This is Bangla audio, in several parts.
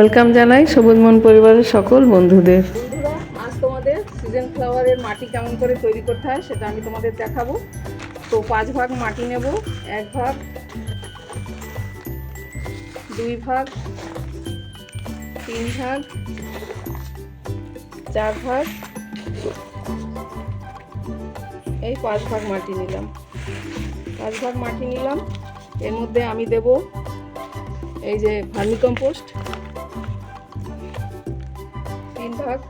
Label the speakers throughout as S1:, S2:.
S1: ওয়েলকাম জানাই সবুজ মন পরিবারের সকল বন্ধুদের।
S2: আজ তোমাদের সিজন ফ্লাওয়ারের মাটি কেমন করে তৈরি করতে হয় সেটা আমি তোমাদের দেখাবো। তো পাঁচ ভাগ মাটি নেব, এক ভাগ, দুই ভাগ, তিন ভাগ, চার ভাগ, এই পাঁচ ভাগ মাটি নিলাম। পাঁচ ভাগ মাটি নিলাম, এর মধ্যে আমি দেব এই যে ভার্মি কম্পোস্ট ভাগ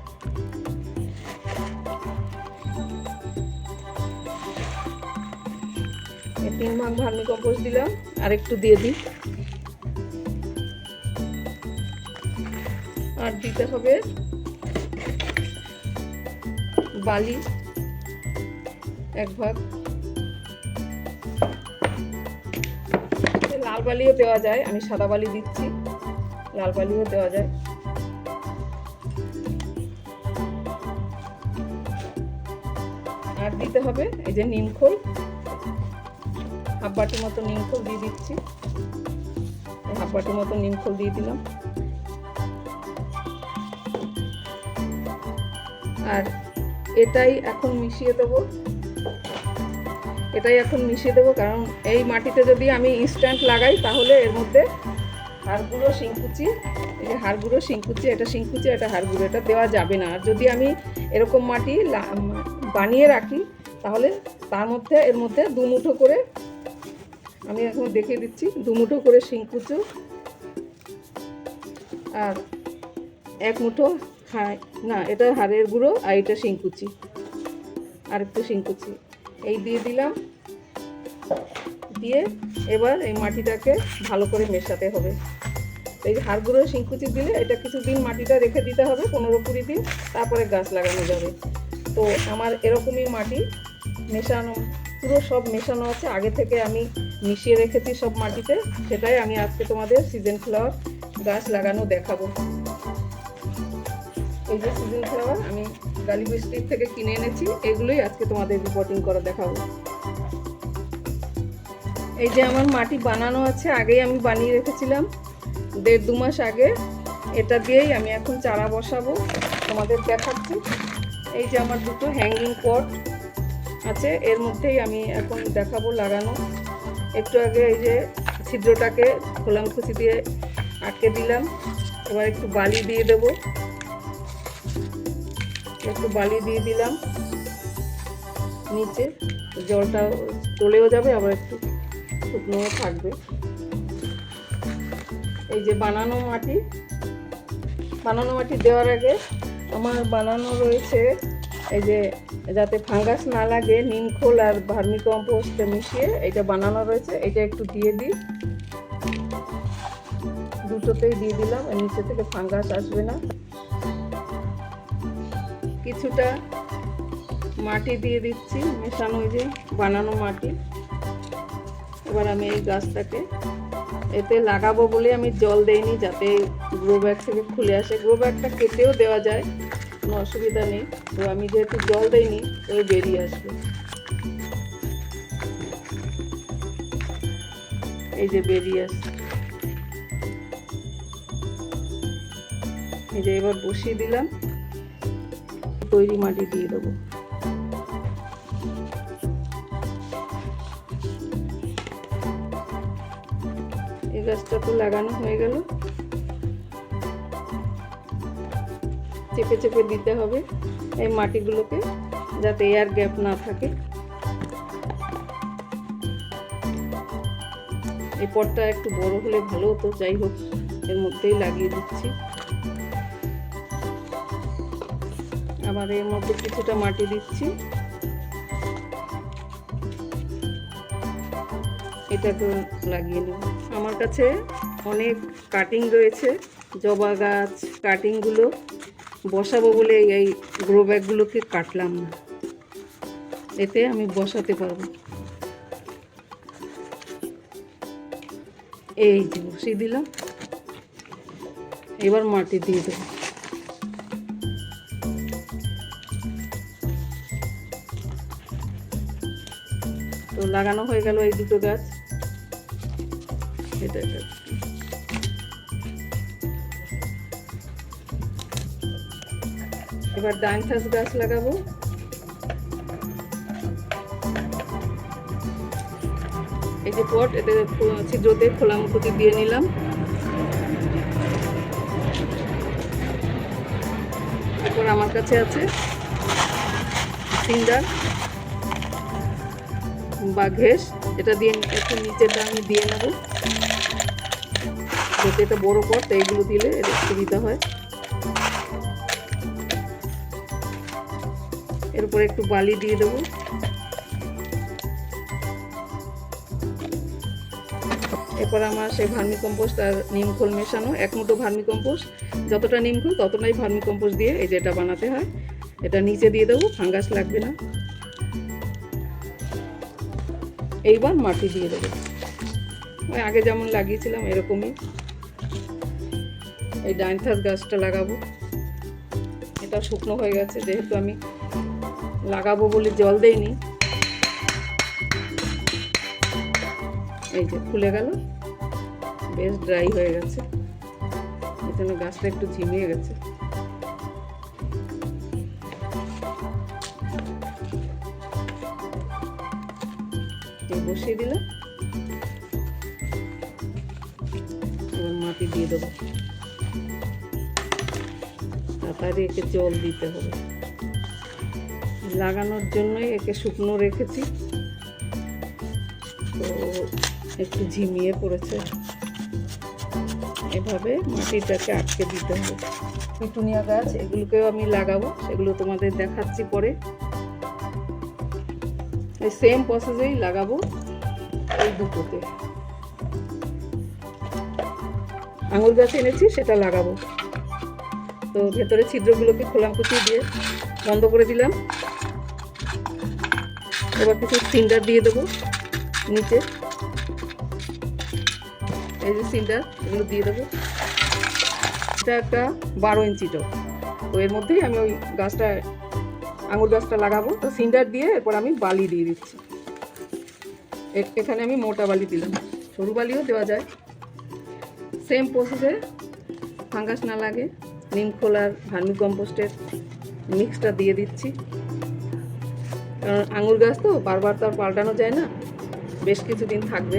S2: তিন ভাগ ভার্মি কম্পোস্ট দিলাম, আর একটু দিয়ে দিই। আর দিতে হবে বালি, এক ভাগ। লাল বালিও দেওয়া যায়, আমি সাদা বালি দিচ্ছি, লাল বালিও দেওয়া যায়। আর দিতে হবে এই যে নিমখোল হাফ বাটি মতো নিমখোল দিয়ে দিচ্ছি। হাফ বাটি মতো নিমখোল দিয়ে দিলাম। আর এটাই এখন মিশিয়ে দেবো। এটাই এখন মিশিয়ে দেবো, কারণ এই মাটিতে যদি আমি ইনস্ট্যান্ট লাগাই, তাহলে এর মধ্যে হাড়গুঁড়ো শিংকুচি, এই যে হাড়গুঁড়ো শিংকুচি, এটা শিংকুচি, এটা হাড়গুঁড়ো এটা দেওয়া যাবে না। আর যদি আমি এরকম মাটি বানিয়ে রাখি, তাহলে তার মধ্যে, এর মধ্যে দু মুঠো করে, আমি এখন দেখিয়ে দিচ্ছি, দু মুঠো করে শিংকুচু আর এক মুঠো হাই না, এটা হাড়ের গুঁড়ো আর এটা শিংকুচি আর একটু শিংকুচি। এই দিয়ে দিলাম। দিয়ে এবার এই মাটিটাকে ভালো করে মেশাতে হবে। এই যে হাড় গুঁড়ো শিংকুচি দিলে এটা কিছুদিন মাটিটা রেখে দিতে হবে, পনেরো কুড়ি দিন, তারপরে গাছ লাগানো যাবে। তো আমার এরকমই মাটি মেশানো, পুরো সব মেশানো আছে। আগে থেকে আমি মিশিয়ে রেখেছি সব মাটিতে। সেটাই আমি আজকে তোমাদের সিজন ফ্লাওয়ার গাছ লাগানো দেখাবো। এই যে সিজন ফ্লাওয়ার আমি গালিবু স্ট্রিট থেকে কিনে এনেছি, এগুলোই আজকে তোমাদের রিপোর্টিং করে দেখাবো। এই যে আমার মাটি বানানো আছে, আগেই আমি বানিয়ে রেখেছিলাম। দেড় দু মাস আগে। এটা দিয়েই আমি এখন চারা বসাবো। তোমাদের দেখাচ্ছি। এই যে আমার দুটো হ্যাঙ্গিং পট আছে, এর মধ্যেই আমি এখন দেখাবো লাগানো একটু আগে এই যে ছিদ্রটাকে খোলাম খুশি দিয়ে আটকে দিলাম, এবার একটু বালি দিয়ে দেবো। একটু বালি দিয়ে দিলাম। নিচে জলটা চলেও যাবে, আবার একটু শুকনোও থাকবে। এই যে বানানো মাটি বানানো মাটি দেওয়ার আগে আমার বানানো রয়েছে। এই যে, যাতে ফাঙ্গাস না লাগে নিমখোল আর ভার্মি কম্পোস্ট মিশিয়ে এটা বানানো রয়েছে। এটা একটু দিয়ে দিই। দুটোতেই দিয়ে দিলাম আর নিচে থেকে ফাঙ্গাস আসবে না। কিছুটা মাটি দিয়ে দিচ্ছি, মেশানো ওই যে বানানো মাটি। এবার আমি এই গাছটাকে এতে লাগাবো বলে আমি জল দেইনি যাতে গ্রো ব্যাগ থেকে খুলে আসে। গ্রো ব্যাগটা কেটেও দেওয়া যায়, কোনো অসুবিধা নেই। তো আমি যেহেতু জল দেইনি ওই বেরিয়ে আসবে। এই যে বেরিয়ে আসছে। এই যে এবার বসিয়ে দিলাম, তৈরি মাটি দিয়ে দেবো। গাছটা তো লাগানো হয়ে গেল। চেপে চেপে দিতে হবে এই মাটিগুলোকে যাতে এয়ার গ্যাপ না থাকে। এই পটটা একটু বড় হলে ভালো হতো, যাই হোক, এর মধ্যেই লাগিয়ে দিচ্ছি। আবার এর মধ্যে কিছুটা মাটি দিচ্ছি। এটাকে লাগিয়ে নেব। আমার কাছে অনেক কাটিং রয়েছে। জবা গাছ কাটিংগুলো বসাবো বলে এই গ্রো ব্যাগগুলোকে কাটলাম না। এতে আমি বসাতে পারব। এই যে বসিয়ে দিলাম। এবার মাটি দিয়ে দেবো। তো লাগানো হয়ে গেল এই দুটো গাছ। এটা এটা এবার ডাইনথাস গাছ লাগাবো। এই যে পট, এতে ছিদ্রতে খোলা মুকুতি দিয়ে নিলাম। এরপর আমার কাছে আছে সিন্ডার বা ঘেস। এটা দিয়ে একটু নিচেটা আমি দিয়ে নেব। যাতে এটা বড় পট তো এইগুলো দিলে এর সুবিধা হয়। এর উপরে একটু বালি দিয়ে দেবো। এরপর আমার সেই ভার্মি কম্পোস্ট আর নিমখোল মেশানো, এক মুঠো ভার্মি কম্পোস্ট যতটা নিমখোল ততটাই ভার্মি কম্পোস্ট দিয়ে এই যে এটা বানাতে হয়। এটা নিচে দিয়ে দেবো, ফাঙ্গাস লাগবে না। এইবার মাটি দিয়ে দেবো। ওই আগে যেমন লাগিয়েছিলাম এরকমই। এই ডাইনথাস গাছটা লাগাবো। এটা শুকনো হয়ে গেছে, যেহেতু আমি লাগাবো বলে জল দেইনি। এই যে খুলে গেল, বেশ ড্রাই হয়ে গেছে। এই জন্য গাছটা একটু ঝিমিয়ে গেছে। বসিয়ে দিলাম। মাটি দিয়ে দেবো। তাড়াতাড়ি একে জল দিতে হবে। লাগানোর জন্যই একে শুকনো রেখেছি। তো একটু ঝিমিয়ে পড়েছে। এভাবে মাটিটাকে আটকে দিতে হবে। পিটুনিয়া গাছ, এগুলোকেও আমি লাগাবো। সেগুলো তোমাদের দেখাচ্ছি পরে। এই সেম প্রসেসেই লাগাবো এই দুটোতে আঙুর গাছ এনেছি, সেটা লাগাবো। তো ভেতরে ছিদ্রগুলোকে খোলাম কুচিয়ে দিয়ে বন্ধ করে দিলাম। এবার কিছু সিন্ডার দিয়ে দেবো নিচে। এই যে সিন্ডার, এগুলো দিয়ে দেবো। এটা একটা বারো ইঞ্চি টব। তো এর মধ্যেই আমি ওই গাছটা, আঙুর গাছটা লাগাবো। তো সিন্ডার দিয়ে এরপর আমি বালি দিয়ে দিচ্ছি। এখানে আমি মোটা বালি দিলাম। সরু বালিও দেওয়া যায়। সেম প্রসেসে, ফাঙ্গাস না লাগে। নিম খোলার ভার্মি কম্পোস্টের মিক্সটা দিয়ে দিচ্ছি। কারণ আঙুর গাছ তো বারবার তো আর পাল্টানো যায় না, বেশ কিছুদিন থাকবে।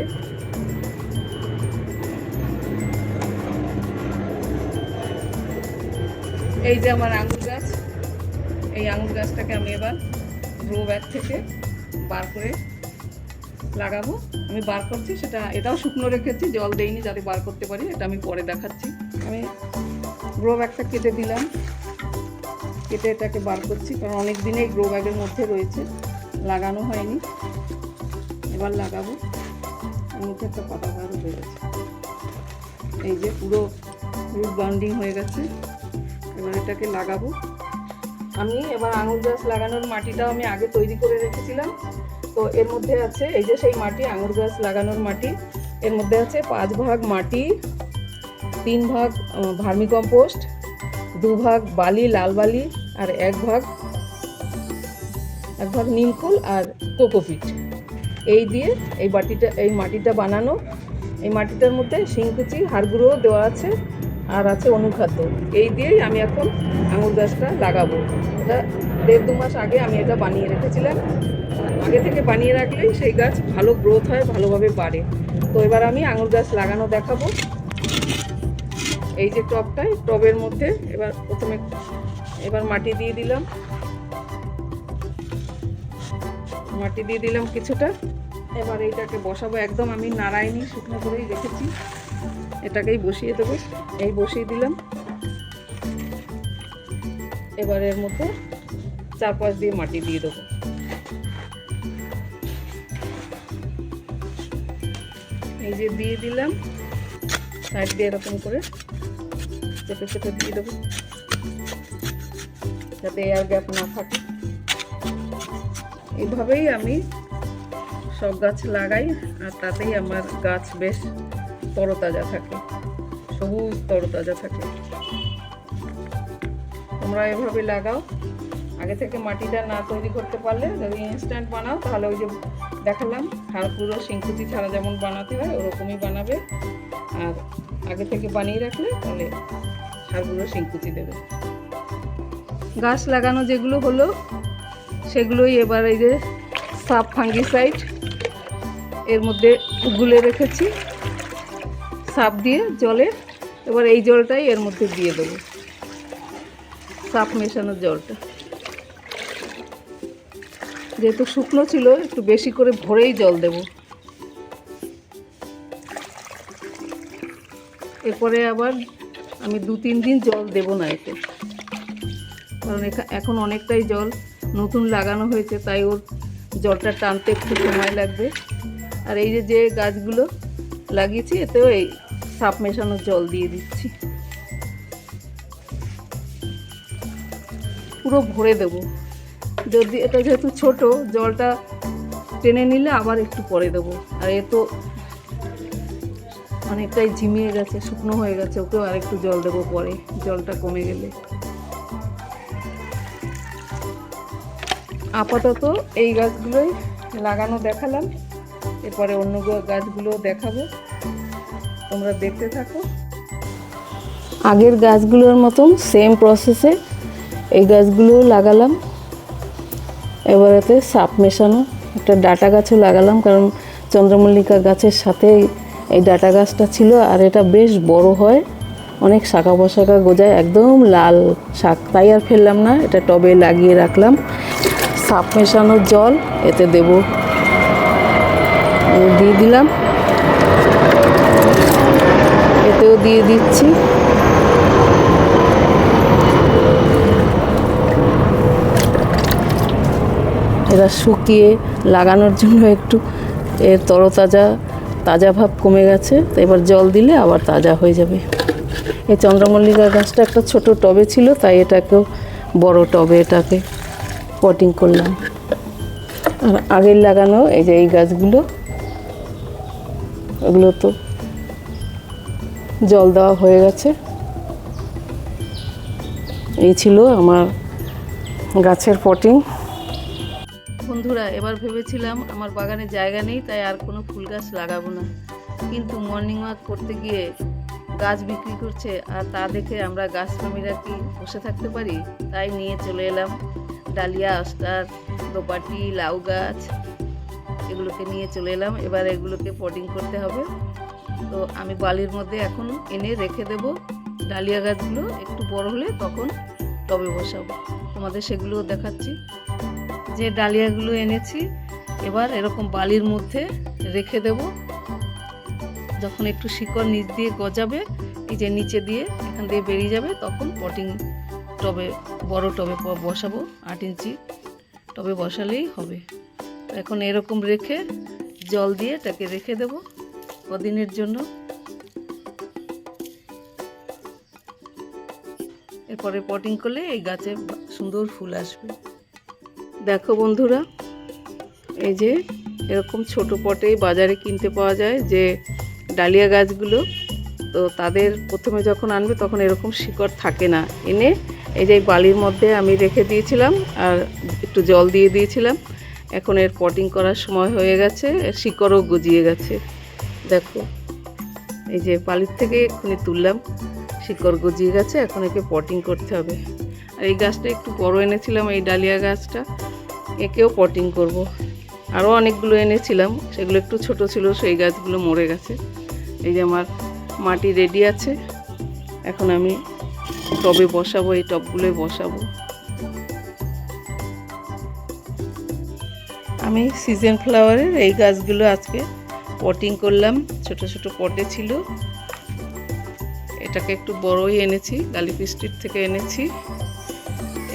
S2: এই যে আমার আঙুর গাছ, এই আঙুর গাছটাকে আমি এবার গ্রো ব্যাগ থেকে বার করে লাগাবো। আমি বার করছি, সেটা এটাও শুকনো রেখেছি, জল দেইনি যাতে বার করতে পারি, এটা আমি পরে দেখাচ্ছি। আমি গ্রো ব্যাগটা কেটে দিলাম। কেটে এটাকে বার করছি, কারণ অনেক দিনেই গ্রো ব্যাগের মধ্যে রয়েছে। লাগানো হয়নি। এবার লাগাবো। মধ্যে একটা পাতা হয়ে গেছে। এই যে পুরো রুট বাউন্ডিং হয়ে গেছে। এবার এটাকে লাগাবো। আমি এবার আঙুর গাছ লাগানোর মাটিটাও আমি আগে তৈরি করে রেখেছিলাম। তো এর মধ্যে আছে, এই যে সেই মাটি, আঙুর গাছ লাগানোর মাটি। এর মধ্যে আছে পাঁচ ভাগ মাটি। তিন ভাগ ভার্মি কম্পোস্ট দু ভাগ বালি, লাল বালি, আর এক ভাগ এক ভাগ নিমখোল আর কোকোপিট এই দিয়ে এই বাটিটা, এই মাটিটা বানানো। এই মাটিটার মধ্যে শিংকুচি হাড়গুঁড়ো দেওয়া আছে আর আছে অনুখাদ্য। এই দিয়েই আমি এখন আঙুর গাছটা লাগাবো। এটা দেড় দু মাস আগে আমি এটা বানিয়ে রেখেছিলাম। আগে থেকে বানিয়ে রাখলেই সেই গাছ ভালো গ্রোথ হয়, ভালোভাবে বাড়ে। তো এবার আমি আঙুর গাছ লাগানো দেখাবো। এই যে টবটায় টবের মধ্যে এবার প্রথমে এবার মাটি দিয়ে দিলাম। মাটি দিয়ে দিলাম কিছুটা। এবার এইটাকে বসাবো। একদম আমি নাড়াইনি, শুকনো করেই রেখেছি। এটাকেই বসিয়ে দেবো। এই বসিয়ে দিলাম। এবার এর মধ্যে চারপাশ দিয়ে মাটি দিয়ে দেবো। এই যে দিয়ে দিলাম। সাইড দিয়ে এরকম করে। চেপে চেপে দিয়ে দেবো। যাতে এয়ার গ্যাপ না থাকে। এইভাবেই আমি সব গাছ লাগাই, আর তাতেই আমার গাছ বেশ তরতাজা থাকে, সবুজ তরতাজা থাকে। তোমরা এভাবে লাগাও। আগে থেকে মাটিটা না তৈরি করতে পারলে যদি ইনস্ট্যান্ট বানাও, তাহলে ওই যে দেখালাম হাড় পুরো শিংকুচি ছাড়া যেমন বানাতে হয়, ওরকমই বানাবে। আর আগে থেকে বানিয়ে রাখলে তাহলে হাড়গুলো শিংকুচি দেবে। গাছ লাগানো যেগুলো হলো, সেগুলোই এবার এই যে সাপ ফাঙ্গিসাইড এর মধ্যে গুলে রেখেছি। সাপ দিয়ে জলে, এবার এই জলটাই এর মধ্যে দিয়ে দেবো। সাপ মেশানোর জলটা। যেহেতু শুকনো ছিল, একটু বেশি করে ভরেই জল দেব। এরপরে আবার আমি দু, তিন দিন জল দেব না এতে। কারণ এখা- এখন অনেকটাই জল নতুন লাগানো হয়েছে, তাই ওর জলটা টানতে একটু সময় লাগবে। আর এই যে যে গাছগুলো লাগিয়েছি, এতেও এই সাপ মেশানো জল দিয়ে দিচ্ছি। পুরো ভরে দেব। যদি এটা যেহেতু ছোট, জলটা টেনে নিলে আবার একটু পরে দেবো। আর এ তো অনেকটাই ঝিমিয়ে গেছে, শুকনো হয়ে গেছে, ওকেও আর একটু জল দেবো পরে, জলটা কমে গেলে। আপাতত এই গাছগুলোই লাগানো দেখালাম, এরপরে অন্য গাছগুলো দেখাবো। তোমরা দেখতে থাকো। আগের গাছগুলোর মতন সেম প্রসেসে এই গাছগুলো লাগালাম। এবারেতে সাপ মেশানো, একটা ডাটা গাছও লাগালাম, কারণ চন্দ্রমল্লিকা গাছের সাথে এই ডাটা গাছটা ছিল আর এটা বেশ বড় হয়। অনেক শাখা পোশাখা গোজায়, একদম লাল শাক। তাই আর ফেললাম না, এটা টবে লাগিয়ে রাখলাম। সাপ মেশানো জল, এতে দেব। দিয়ে দিলাম। এতেও দিয়ে দিচ্ছি। এরা শুকিয়ে লাগানোর জন্য একটু এর তরতাজা তাজা ভাব কমে গেছে, তো এবার জল দিলে আবার তাজা হয়ে যাবে। এই চন্দ্রমল্লিকা গাছটা একটা ছোট টবে ছিল, তাই এটাকেও বড় টবে এটাকে পটিং করলাম। আর আগের লাগানো এই যে এই গাছগুলো, ওগুলো তো জল দেওয়া হয়ে গেছে। এই ছিল আমার গাছের পটিং বন্ধুরা, এবার ভেবেছিলাম আমার বাগানে জায়গা নেই, তাই আর কোনো ফুল গাছ লাগাবো না। কিন্তু মর্নিং ওয়াক করতে গিয়ে গাছ বিক্রি করছে, আর তা দেখে আমরা গাছপ্রেমীরা কি বসে থাকতে পারি? তাই নিয়ে চলে এলাম। ডালিয়া অস্টার দোপাটি, লাউ গাছ, এগুলোকে নিয়ে চলে এলাম। এবার এগুলোকে পটিং করতে হবে। তো আমি বালির মধ্যে এখন এনে রেখে দেব। ডালিয়া গাছগুলো একটু বড় হলে তখন টবে বসাবো। তোমাদের সেগুলোও দেখাচ্ছি। যে ডালিয়াগুলো এনেছি, এবার এরকম বালির মধ্যে রেখে দেব। যখন একটু শিকড় নিচ দিয়ে গজাবে এই যে নিচে দিয়ে এখান দিয়ে বেরিয়ে যাবে, তখন পটিং টবে, বড় টবে বসাবো, আট ইঞ্চি টবে বসালেই হবে। এখন এরকম রেখে জল দিয়ে তাকে রেখে দেব কদিনের জন্য। এরপরে পটিং করলে এই গাছে সুন্দর ফুল আসবে। দেখো বন্ধুরা, এই যে এরকম ছোট পটেই বাজারে কিনতে পাওয়া যায় যে ডালিয়া গাছগুলো। তো তাদের প্রথমে যখন আনবে তখন এরকম শিকড় থাকে না। এনে এই যে বালির মধ্যে আমি রেখে দিয়েছিলাম আর একটু জল দিয়ে দিয়েছিলাম। এখন এর পটিং করার সময় হয়ে গেছে শিকড়ও গজিয়ে গেছে। দেখো, এই যে বালির থেকে এক্ষুনি তুললাম, শিকড় গজিয়ে গেছে, এখন একে পটিং করতে হবে। আর এই গাছটা একটু বড় এনেছিলাম, এই ডালিয়া গাছটা। একেও পটিং করব। আরও অনেকগুলো এনেছিলাম, সেগুলো একটু ছোট ছিল, সেই গাছগুলো মরে গেছে। এই যে আমার মাটি রেডি আছে, এখন আমি টবে বসাবো, এই টবগুলোয় বসাবো। আমি সিজন ফ্লাওয়ারের এই গাছগুলো আজকে পটিং করলাম, ছোট ছোট পটে ছিল। এটাকে একটু বড়ই এনেছি গালিপি স্ট্রিট থেকে এনেছি।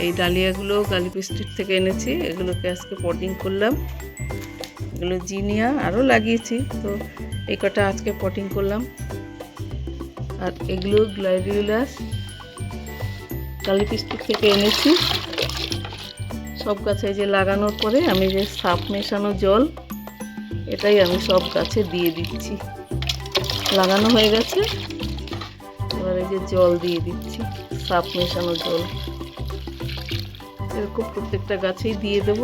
S2: এই ডালিয়াগুলো গালিপি স্ট্রিট থেকে এনেছি। এগুলোকে আজকে পটিং করলাম। এগুলো জিনিয়া আরও লাগিয়েছি। তো এই কটা আজকে পটিং করলাম। আর এগুলো গ্লাইডিউলাস গালিপি স্ট্রিট থেকে এনেছি। সব গাছে যে লাগানোর পরে আমি যে সাপ মেশানো জল, এটাই আমি সব গাছে দিয়ে দিচ্ছি। লাগানো হয়ে গেছে। এবার এই যে জল দিয়ে দিচ্ছি, সাপ মেশানো জল। এরকম প্রত্যেকটা গাছেই দিয়ে দেব।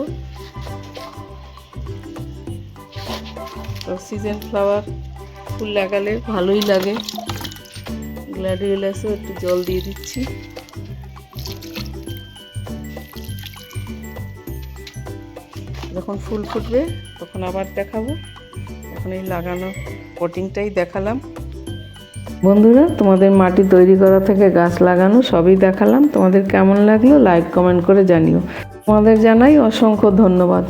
S2: সিজন ফ্লাওয়ার, ফুল লাগালে ভালোই লাগে। গ্ল্যাডিওলাসও একটু জল দিয়ে দিচ্ছি। যখন ফুল ফুটবে, তখন আবার দেখাবো। এখন এই লাগানো কটিংটাই দেখালাম।
S1: বন্ধুরা, তোমাদের মাটি তৈরি করা থেকে গাছ লাগানো সবই দেখালাম। তোমাদের কেমন লাগল লাইক কমেন্ট করে জানিও। তোমাদের জানাই অসংখ্য ধন্যবাদ।